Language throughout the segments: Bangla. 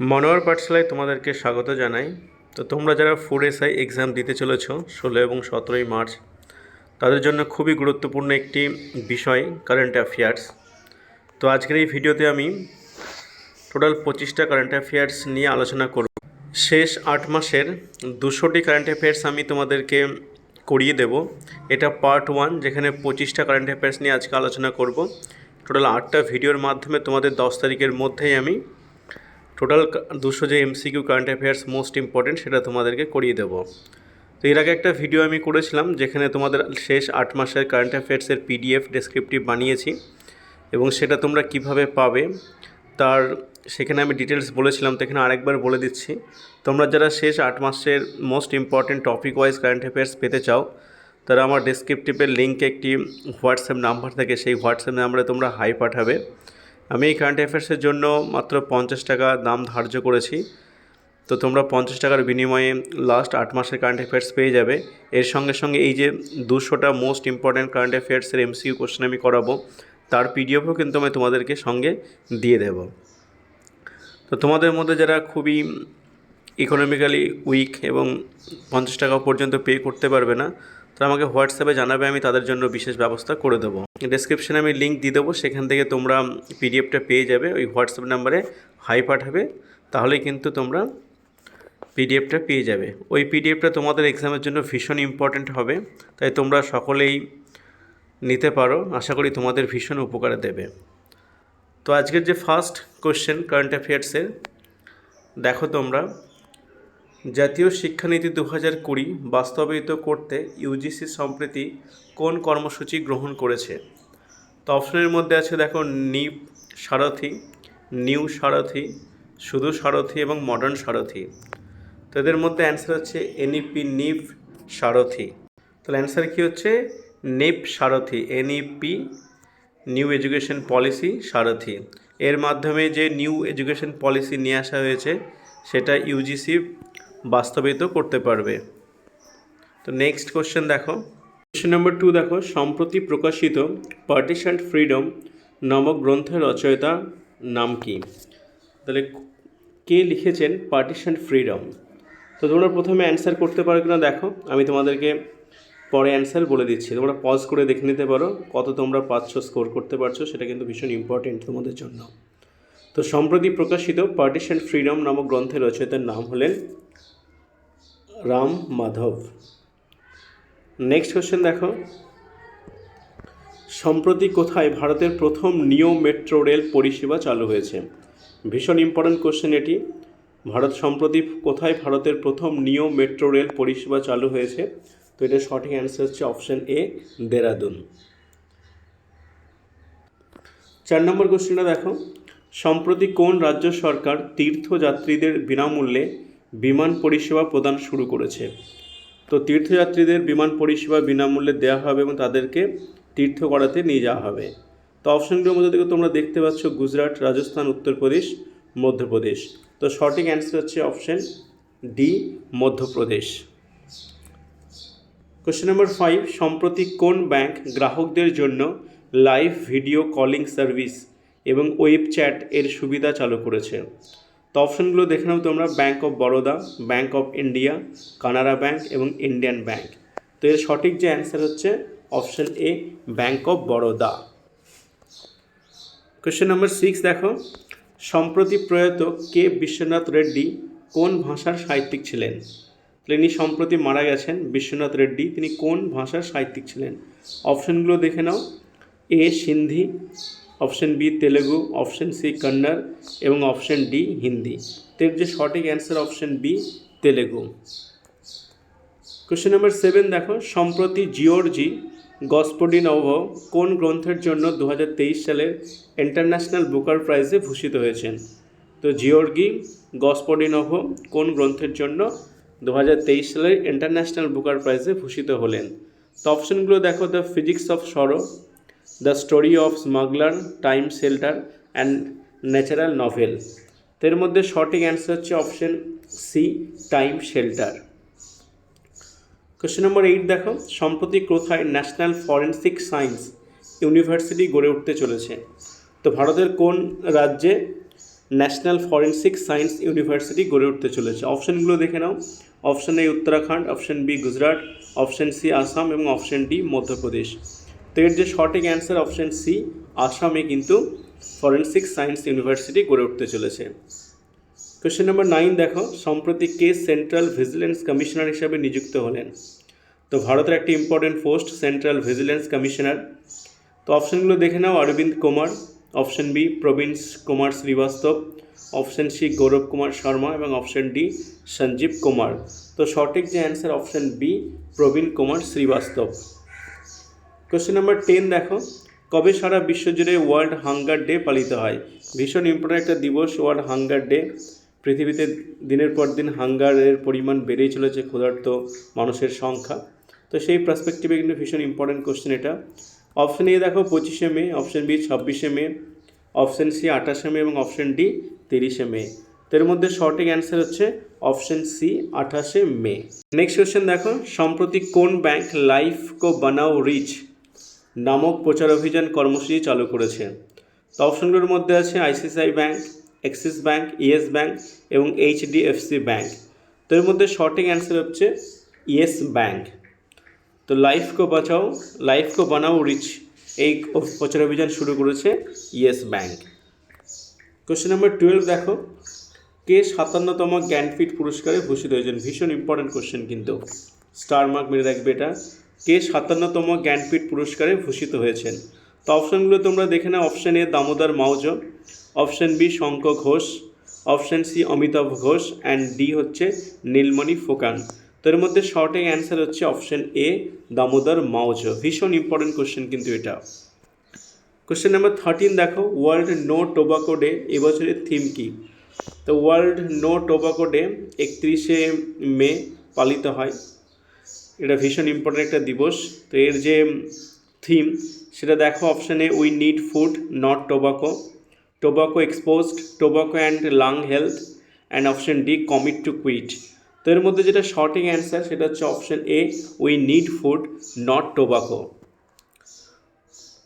মনোয়ার পাঠশালায় তোমাদেরকে স্বাগত জানাই। তো তোমরা যারা ফুড এসআই এক্সাম দিতে চলেছ, ষোলো এবং সতেরোই মার্চ তাদের জন্য খুবই গুরুত্বপূর্ণ একটি বিষয় কারেন্ট অ্যাফেয়ার্স তো আজকের এই ভিডিওতে আমি টোটাল পঁচিশটা কারেন্ট অ্যাফেয়ার্স নিয়ে আলোচনা করব। শেষ আট মাসের দুশোটি কারেন্ট অ্যাফেয়ার্স আমি তোমাদেরকে করিয়ে দেব। এটা পার্ট ওয়ান যেখানে পঁচিশটা কারেন্ট অ্যাফেয়ার্স নিয়ে আজকে আলোচনা করব। টোটাল আটটা ভিডিওর মাধ্যমে তোমাদের দশ তারিখের মধ্যেই আমি টোটাল দুশো যে MCQ current affairs most important সেটা তোমাদেরকে করিয়ে দেবো। তো এর আগে একটা ভিডিও আমি করেছিলাম যেখানে তোমাদের শেষ আট মাসের কারেন্ট অ্যাফেয়ার্সের পিডিএফ ডেসক্রিপটিভ বানিয়েছি এবং সেটা তোমরা কীভাবে পাবে তার সেখানে আমি ডিটেলস বলেছিলাম, তো এখানে আরেকবার বলে দিচ্ছি। তোমরা যারা শেষ আট মাসের most important topic wise current affairs পেতে চাও, তারা আমার ডেসক্রিপটিভের লিঙ্কে একটি হোয়াটসঅ্যাপ নাম্বার থাকে, সেই হোয়াটসঅ্যাপ নাম্বারে তোমরা হাই পাঠাবে। আমি এই কারেন্ট অ্যাফেয়ার্সের জন্য মাত্র পঞ্চাশ টাকা দাম ধার্য করেছি। তো তোমরা পঞ্চাশ টাকার বিনিময়ে লাস্ট আট মাসের কারেন্ট অ্যাফেয়ার্স পেয়ে যাবে। এর সঙ্গে সঙ্গে এই যে দুশোটা মোস্ট ইম্পর্ট্যান্ট কারেন্ট অ্যাফেয়ার্সের এমসিইউ কোশ্চেন আমি করাবো, তার পিডিএফও কিন্তু আমি তোমাদেরকে সঙ্গে দিয়ে দেব। তো তোমাদের মধ্যে যারা খুবই ইকোনমিক্যালি উইক এবং পঞ্চাশ টাকা পর্যন্ত পে করতে পারবে না তো আমাকে হোয়াটসঅ্যাপে জানাবে, আমি তাদের জন্য বিশেষ ব্যবস্থা করে দেবো। ডেসক্রিপশানে আমি লিঙ্ক দিয়ে দেবো, সেখান থেকে তোমরা পিডিএফটা পেয়ে যাবে, ওই হোয়াটসঅ্যাপ নাম্বারে হাই পাঠাবে, তাহলেই কিন্তু তোমরা পিডিএফটা পেয়ে যাবে। ওই পিডিএফটা তোমাদের এক্সামের জন্য ভীষণ ইম্পর্ট্যান্ট হবে, তাই তোমরা সকলেই নিতে পারো, আশা করি তোমাদের ভীষণ উপকারে দেবে। তো আজকের যে ফার্স্ট কোশ্চেন কারেন্ট অ্যাফেয়ার্সের দেখো তোমরা জাতীয় শিক্ষানীতি দু হাজার কুড়ি বাস্তবায়িত করতে ইউজিসি সম্প্রতি কোন কর্মসূচি গ্রহণ করেছে? তো অপশনের মধ্যে আছে দেখো নিপ সারথি, নিউ সারথি, শুধু সারথি এবং মডার্ন সারথি। তো এদের মধ্যে অ্যান্সার হচ্ছে এনইপি নিপ সারথি। তাহলে অ্যান্সার কী হচ্ছে? নিপ সারথি এনইপি নিউ এডুকেশন পলিসি সারথি। এর মাধ্যমে যে নিউ এডুকেশন পলিসি নিয়ে আসা হয়েছে, সেটা ইউজিসি বাস্তবায়িত করতে পারবে। তো নেক্সট কোশ্চেন দেখো। কোশ্চেন নম্বর টু দেখো, সম্প্রতি প্রকাশিত পার্টিশন ফ্রিডম নামক গ্রন্থের রচয়িতা নাম কি? তাহলে কে লিখেছেন পার্টিশন ফ্রিডম তো তোমরা প্রথমে অ্যান্সার করতে পারো কিনা দেখো, আমি তোমাদেরকে পরে অ্যান্সার বলে দিচ্ছি। তোমরা পজ করে দেখে নিতে পারো কত তোমরা পাচ্ছ স্কোর করতে পারছ, সেটা কিন্তু ভীষণ ইম্পর্টেন্ট তোমাদের জন্য। তো সম্প্রতি প্রকাশিত পার্টিশন ফ্রিডম নামক গ্রন্থের রচয়িতার নাম হলেন রাম মাধব। নেক্সট কোশ্চেন দেখো। সম্প্রতি কোথায় ভারতের প্রথম নিও মেট্রো রেল পরিষেবা চালু হয়েছে? ভীষণ ইম্পর্ট্যান্ট কোশ্চেন এটি। ভারত সম্প্রতি কোথায় ভারতের প্রথম নিও মেট্রো রেল পরিষেবা চালু হয়েছে? তো এটা সঠিক অ্যান্সার হচ্ছে অপশন এ দেরাদুন। চার নম্বর কোশ্চেনটা দেখো। সম্প্রতি কোন রাজ্য সরকার তীর্থযাত্রীদের বিনামূল্যে বিমান পরিষেবা প্রদান শুরু করেছে। তো তীর্থযাত্রীদের বিমান পরিষেবা বিনামূল্যে দেওয়া হবে এবং তাদেরকে তীর্থ করাতে নিয়ে যাওয়া হবে। তো অপশনগুলোর মধ্যে থেকে তোমরা দেখতে পাচ্ছ গুজরাট, রাজস্থান, উত্তরপ্রদেশ, মধ্যপ্রদেশ। তো সঠিক অ্যান্সার হচ্ছে option D Madhya Pradesh. Question number five সম্প্রতি কোন ব্যাংক গ্রাহকদের জন্য লাইভ ভিডিও কলিং সার্ভিস এবং ওয়েব চ্যাট এর সুবিধা চালু করেছে? তো অপশনগুলো দেখে নাও তোমরা bank of Baroda bank of India Canara bank এবং ইন্ডিয়ান ব্যাঙ্ক তো এর সঠিক যে অ্যান্সার হচ্ছে option A bank of Baroda question number six দেখো। সম্প্রতি প্রয়াত কে বিশ্বনাথ রেড্ডি কোন ভাষার সাহিত্যিক ছিলেন? তিনি সম্প্রতি মারা গেছেন, বিশ্বনাথ রেড্ডি, তিনি কোন ভাষার সাহিত্যিক ছিলেন? অপশনগুলো দেখে নাও। A, Sindhi option B Telugu, option C Kannada এবং অপশন ডি হিন্দি। এর যে সঠিক answer option B Telugu. Question number seven দেখো, সম্প্রতি জিওরজি গসপোডিনভ কোন গ্রন্থের জন্য দু সালের ইন্টারন্যাশনাল বুকার প্রাইজে ভূষিত হয়েছেন? তো জিওর্গি গসপোডিনভ কোন গ্রন্থের জন্য দু সালের ইন্টারন্যাশনাল বুকার প্রাইজে ভূষিত হলেন? তো অপশনগুলো দেখো the physics of sorrow the story of smuggler, time shelter and natural novel. তো এর মধ্যে সঠিক অ্যান্সার হচ্ছে option C, time shelter. Question number eight দেখো, সম্প্রতি কোথায় ন্যাশনাল ফরেন্সিক সায়েন্স ইউনিভার্সিটি গড়ে উঠতে চলেছে? তো ভারতের কোন রাজ্যে ন্যাশনাল ফরেন্সিক সায়েন্স ইউনিভার্সিটি গড়ে উঠতে চলেছে? অপশানগুলো দেখে নাও। Option A Uttarakhand, option B Gujarat, option C Assam এবং অপশান ডি মধ্যপ্রদেশ। তো এর যে সঠিক অ্যান্সার অপশান সি আসামে কিন্তু ফরেন্সিক সায়েন্স ইউনিভার্সিটি গড়ে উঠতে চলেছে। কোশ্চেন নাম্বার নাইন দেখো, সম্প্রতি কে সেন্ট্রাল ভিজিলেন্স কমিশনার হিসাবে নিযুক্ত হলেন? তো ভারতের একটি important post central vigilance commissioner তো অপশানগুলো দেখে নাও, Arvind Kumar option B Praveen Kumar Srivastava option C Gaurav Kumar Sharma এবং অপশান ডি সঞ্জীব কুমার। তো সঠিক যে answer option B Praveen Kumar Srivastava. Question number ten দেখো। কবে সারা বিশ্বজুড়ে ওয়ার্ল্ড হাঙ্গার ডে পালিত হয়? ভীষণ ইম্পর্টেন্ট একটা দিবস ওয়ার্ল্ড হাঙ্গার ডে পৃথিবীতে দিনের পর দিন হাঙ্গারের পরিমাণ বেড়েই চলেছে ক্ষুধার্ত মানুষের সংখ্যা। তো সেই পার্সপেক্টিভে কিন্তু ভীষণ ইম্পর্টেন্ট কোশ্চেন এটা। অপশন এ দেখো, পঁচিশে মে। অপশন বি ছাব্বিশে মে। অপশন সি আঠাশে মে এবং অপশন ডি তিরিশে মে। তো এর মধ্যে সঠিক অ্যান্সার হচ্ছে অপশন সি আঠাশে মে। নেক্সট কোশ্চেন দেখো, সম্প্রতি কোন ব্যাংক লাইফ কো বানাও রিচ নামক প্রচার অভিযান কর্মসূচি চালু করেছে। তো অপশনগুলোর মধ্যে আছে ICICI bank Axis bank Yes bank এবং এইচডিএফসি ব্যাংক। তো এর মধ্যে সঠিক অ্যান্সার হচ্ছে ইয়েস ব্যাংক। তো লাইফ কো বাঁচাও, লাইফ কো বানাও রিচ এই প্রচার অভিযান শুরু করেছে Yes bank. Question number twelve দেখো। কে সাতান্নতম জ্ঞানপীঠ পুরস্কারে ভূষিত হয়েছেন? ভীষণ ইম্পর্টেন্ট কোশ্চেন কিন্তু। স্টার মার্ক মেরে রাখবে এটা কে সাতান্নতম জ্ঞানপীঠ পুরস্কারে ভূষিত হয়েছেন? তো অপশানগুলো তোমরা দেখে নাও। Option A Damodar Mauzo, option B Shankha Ghosh, option C Amitav Ghosh and D হচ্ছে নীলমণি ফোকান। তো এর মধ্যে সঠিক অ্যান্সার হচ্ছে অপশান এ দামোদর মাউজ। ভীষণ ইম্পর্টেন্ট কোশ্চেন কিন্তু এটা। কোশ্চেন নাম্বার থার্টিন দেখো। ওয়ার্ল্ড নো টোবাকো ডে এবছরের থিম কি? তো ওয়ার্ল্ড নো টোবাকো ডে একত্রিশে মে পালিত হয়। এটা ভীষণ ইম্পর্টেন্ট একটা দিবস। তো এর যে থিম সেটা দেখো অপশানে we need food not tobacco tobacco exposed tobacco and lung health and option D commit to quit তো এর মধ্যে যেটা সঠিক অ্যান্সার সেটা হচ্ছে option A we need food not tobacco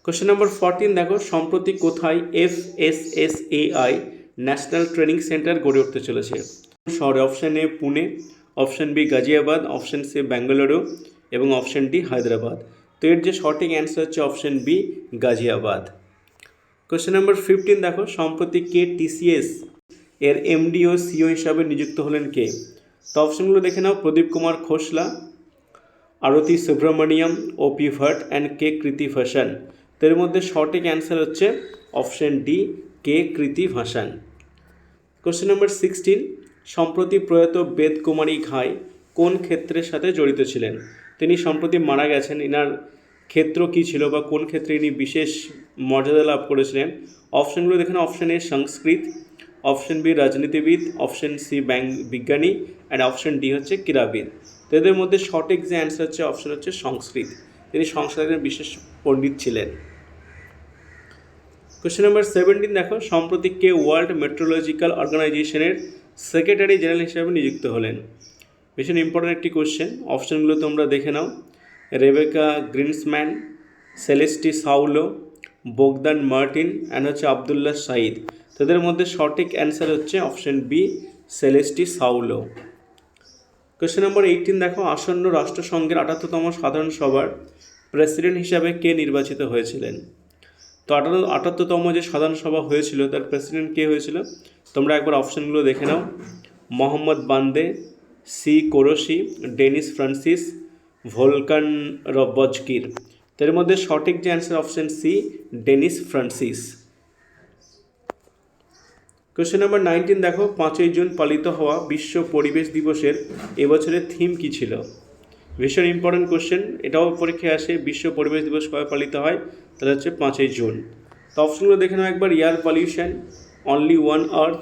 question number fourteen দেখো, সম্প্রতি কোথায় F S S A I national training centre গড়ে উঠতে চলেছে? শহরে option A Pune option B Ghaziabad, option C Bengaluru এবং অপশান ডি হায়দ্রাবাদ। তো এর যে সঠিক অ্যান্সার হচ্ছে option B Ghaziabad. Question number fifteen দেখো, সম্প্রতি কে টিসিএস এর এমডি ও সিও হিসাবে নিযুক্ত হলেন কে? তো অপশানগুলো দেখে নাও, Pradeep Kumar Khosla, Aarti Subramaniam O P Bhatt and K Krithivasan. তো এর মধ্যে সঠিক অ্যান্সার হচ্ছে অপশন ডি কে কৃতি ভাসান। কোশ্চেন নম্বর সিক্সটিন সম্প্রতি প্রয়াত বেদ কুমারী ঘাই কোন ক্ষেত্রের সাথে জড়িত ছিলেন? তিনি সম্প্রতি মারা গেছেন। এনার ক্ষেত্র কী ছিল বা কোন ক্ষেত্রে ইনি বিশেষ মর্যাদা লাভ করেছিলেন? অপশানগুলো দেখেন। Option A Sanskrit option B রাজনীতিবিদ অপশন সি ব্যাংক বিজ্ঞানী অ্যান্ড অপশন ডি হচ্ছে ক্রীড়াবিদ। তো এদের মধ্যে সঠিক যে অ্যান্সার হচ্ছে অপশন হচ্ছে সংস্কৃত। তিনি সংস্কৃতের বিশেষ পণ্ডিত ছিলেন। কোশ্চেন নাম্বার সেভেন্টিন দেখো। সম্প্রতি কে ওয়ার্ল্ড মেট্রোলজিক্যাল অর্গানাইজেশনের সেক্রেটারি জেনারেল হিসেবে নিযুক্ত হলেন। ভীষণ ইম্পর্টেন্ট একটি কোশ্চেন অপশনগুলো তোমরা দেখে নাও। Rebecca Grynspan Celeste Saulo Bogdan Martin and হচ্ছে আবদুল্লাহ সাইদ তাদের মধ্যে সঠিক অ্যান্সার হচ্ছে option B Celeste Saulo question number eighteen দেখো। আসন্ন রাষ্ট্রসংঘের আটাত্তরতম সাধারণ সভার প্রেসিডেন্ট হিসাবে কে নির্বাচিত হয়েছিলেন? তো আটাত্তর আটাত্তরতম যে সাধারণ সভা হয়েছিল, তার প্রেসিডেন্ট কে হয়েছিল? তোমরা একবার অপশনগুলো দেখে নাও। Mohammed Bande, C Korosi Dennis Francis, Volkan Bozkir তো এর মধ্যে সঠিক যে answer option C Dennis Francis. Question number nineteen দেখো, পাঁচই জুন পালিত হওয়া বিশ্ব পরিবেশ দিবসের এবছরের থিম কী ছিল? ভীষণ ইম্পর্টেন্ট কোশ্চেন এটাও পরীক্ষায় আসে বিশ্ব পরিবেশ দিবস কবে পালিত হয়? তাহলে হচ্ছে পাঁচই জুন। তো অপশনগুলো দেখে নাও একবার air pollution only one earth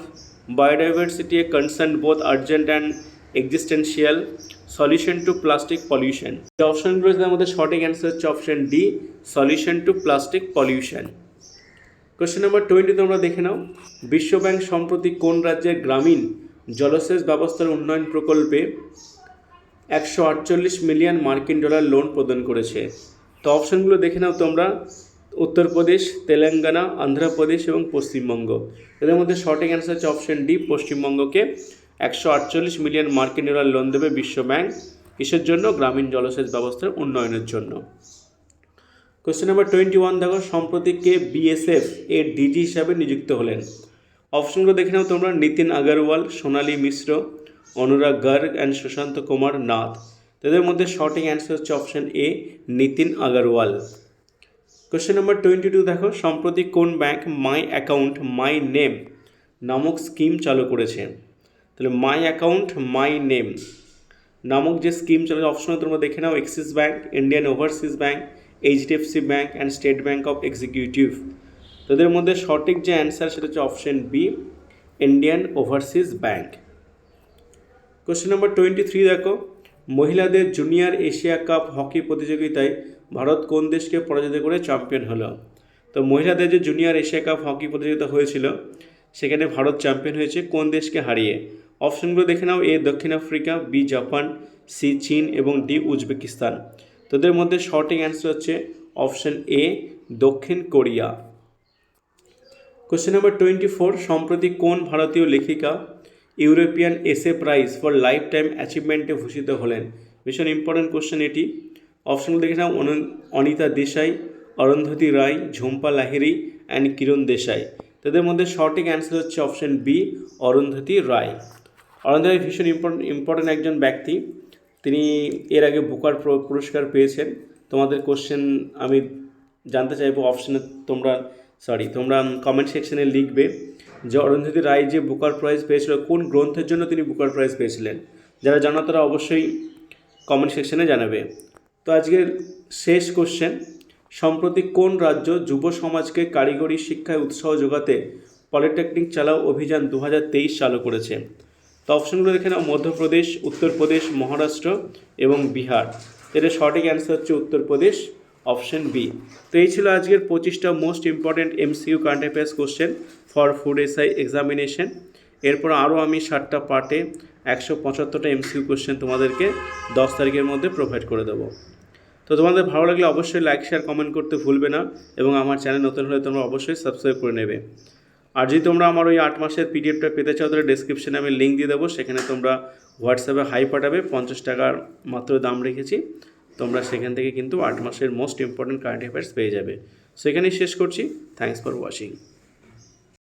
biodiversity a concern both urgent and existential solution to plastic pollution যে অপশনগুলো তার মধ্যে সঠিক অ্যান্সার হচ্ছে option D solution to plastic pollution question number twenty তোমরা দেখে নাও। বিশ্বব্যাংক সম্প্রতি কোন রাজ্যের গ্রামীণ জলসেচ ব্যবস্থার উন্নয়ন প্রকল্পে একশো আটচল্লিশ মিলিয়ন মার্কিন ডলার লোন প্রদান করেছে? তো অপশনগুলো দেখে নাও তোমরা। উত্তরপ্রদেশ, তেলেঙ্গানা অন্ধ্রপ্রদেশ এবং পশ্চিমবঙ্গ। এদের মধ্যে সঠিক অ্যান্সার হচ্ছে অপশন ডি পশ্চিমবঙ্গকে একশো আটচল্লিশ মিলিয়ন মার্কিন ডলার লোন দেবে বিশ্ব ব্যাংক কিসের জন্য? গ্রামীণ জলসেচ ব্যবস্থার উন্নয়নের জন্য। কোয়েশ্চেন নাম্বার টোয়েন্টি ওয়ান দেখো, সম্প্রতি কে বিএসএফ এর ডিজি হিসাবে নিযুক্ত হলেন? অপশনগুলো দেখে নাও তোমরা। নিতিন আগরওয়াল, সোনালী মিশ্র, অনুরাগ গার্গ অ্যান্ড সুশান্ত কুমার নাথ। তাদের মধ্যে শর্টিং অ্যান্সার হচ্ছে option A Nitin Agarwal. Question number twenty two দেখো, সম্প্রতি কোন bank my account my name নামক স্কিম চালু করেছে? তাহলে মাই অ্যাকাউন্ট মাই নেম নামক যে স্কিম চালু অপশনে তোমরা দেখে নাও Axis bank Indian overseas bank HDFC bank and state bank of executive তাদের মধ্যে সঠিক যে অ্যান্সার সেটা হচ্ছে option B Indian overseas bank question number twenty three দেখো, মহিলাদের জুনিয়র এশিয়া কাপ হকি প্রতিযোগিতায় ভারত কোন দেশকে পরাজিত করে চ্যাম্পিয়ন হলো? তো মহিলাদের যে জুনিয়র এশিয়া কাপ হকি প্রতিযোগিতা হয়েছিল, সেখানে ভারত চ্যাম্পিয়ন হয়েছে, কোন দেশকে হারিয়ে? অপশনগুলো দেখে নাও, এ দক্ষিণ আফ্রিকা, বি জাপান, সি চীন এবং ডি উজবেকিস্তান। তোদের মধ্যে শর্টিং অ্যান্সার হচ্ছে অপশন এ, দক্ষিণ Korea. Question number twenty four সম্প্রতি কোন ভারতীয় লেখিকা European essay prize for lifetime অ্যাচিভমেন্টে ভূষিত হলেন? ভীষণ ইম্পর্টেন্ট কোশ্চেন এটি। অপশনগুলো দেখে নাও অনিতা দেশাই অরুন্ধতী রায়, ঝুম্পা লাহিরি অ্যান্ড কিরণ দেশাই। তাদের মধ্যে সঠিক অ্যান্সার হচ্ছে অপশন বি অরুন্ধতী রায়। অরুন্ধতী রায় ভীষণ ইম্পর্টেন্ট একজন ব্যক্তি। তিনি এর আগে বুকার পুরস্কার পেয়েছেন। তোমাদের কোশ্চেন আমি জানতে চাইব অপশনে তোমরা সরি তোমরা কমেন্ট সেকশনে লিখবে যে অরুন্ধতী রায় যে বুকার প্রাইজ পেয়েছিল, কোন গ্রন্থের জন্য তিনি বুকার প্রাইজ পেয়েছিলেন? যারা জানো তারা অবশ্যই কমেন্ট সেকশনে জানাবে। তো আজকের শেষ কোশ্চেন সম্প্রতি কোন রাজ্য যুব সমাজকে কারিগরি শিক্ষায় উৎসাহ যোগাতে পলিটেকনিক চালাও অভিযান দু হাজার তেইশ চালু করেছে? তো অপশনগুলো দেখে নাও, মধ্যপ্রদেশ, উত্তরপ্রদেশ, মহারাষ্ট্র এবং বিহার। এর সঠিক অ্যান্সার হচ্ছে উত্তরপ্রদেশ অপশন বি তো এই ছিল আজকের পঁচিশটা most important MCQ current affairs question for food SI examination এরপর আরও আমি ষাটটা পার্টে একশো পঁচাত্তরটা এমসিইউ কোশ্চেন তোমাদেরকে দশ তারিখের মধ্যে প্রোভাইড করে দেবো। তো তোমাদের ভালো লাগলে অবশ্যই লাইক শেয়ার কমেন্ট করতে ভুলবে না এবং আমার চ্যানেল নতুন হলে তোমরা অবশ্যই সাবস্ক্রাইব করে নেবে। আর যদি তোমরা আমার ওই আট মাসের পিডিএফটা পেতে চাও তাহলে ডিসক্রিপশনে আমি লিঙ্ক দিয়ে দেবো, সেখানে তোমরা হোয়াটসঅ্যাপে হাই পাঠাবে, পঞ্চাশ টাকার মাত্র দাম রেখেছি, তোমরা সেখান থেকে কিন্তু আট মাসের মোস্ট ইম্পর্ট্যান্ট কারেন্ট অ্যাফেয়ার্স পেয়ে যাবে। সেখানেই শেষ করছি থ্যাংকস ফর ওয়াচিং